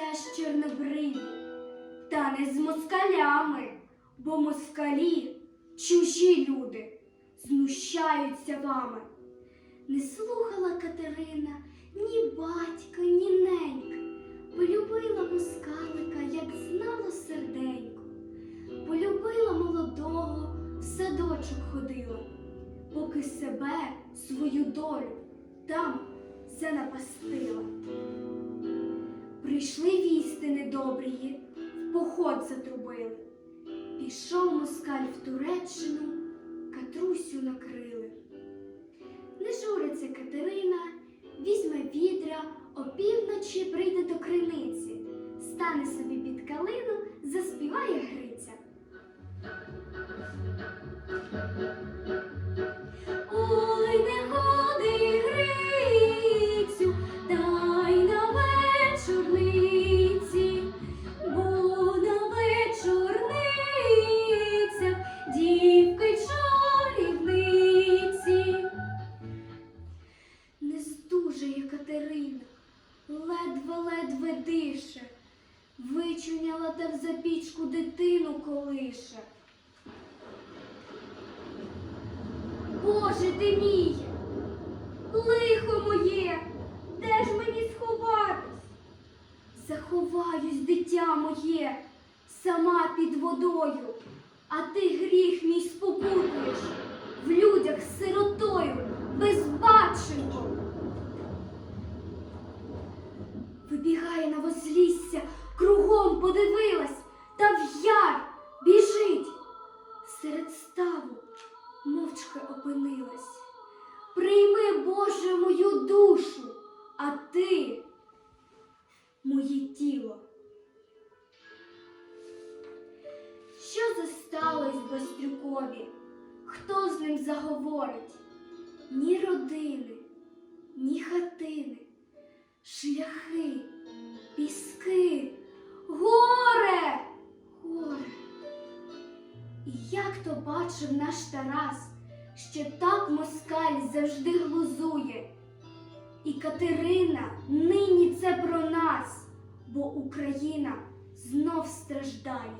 стане з чорнобриві, та не з москалями, бо москалі чужі люди знущаються вами. Не слухала Катерина ні батька, ні ненька, полюбила москалика, як знала серденько, полюбила молодого, в садочок ходила, поки себе, свою долю там занапастила. Прийшли недобрії, в поход затрубили. Пішов москаль в Туреччину, Катрусю накрили. Не журиться Катерина, візьме відра, опівночі прийде до криниці, стане собі під калину, заспіває Гриця. Ледве-ледве дише, вичуняла та в запічку дитину колише. Боже ти мій, лихо моє, де ж мені сховатись? Заховаюсь, дитя моє, сама під водою, а ти гріх мій спокутуєш в людях з сиротою, безбаченком. Вибігає на возлісся, кругом подивилась, та в яр біжить. Серед ставу мовчки опинилась. Прийми, Боже, мою душу, а ти моє тіло. Що зосталось Бастрюкові? Хто з ним заговорить? Ні родини, ні хатини, шляхи, піски, горе, горе. І як то бачив наш Тарас, що так москаль завжди глузує. І Катерина нині це про нас, бо Україна знов страждає.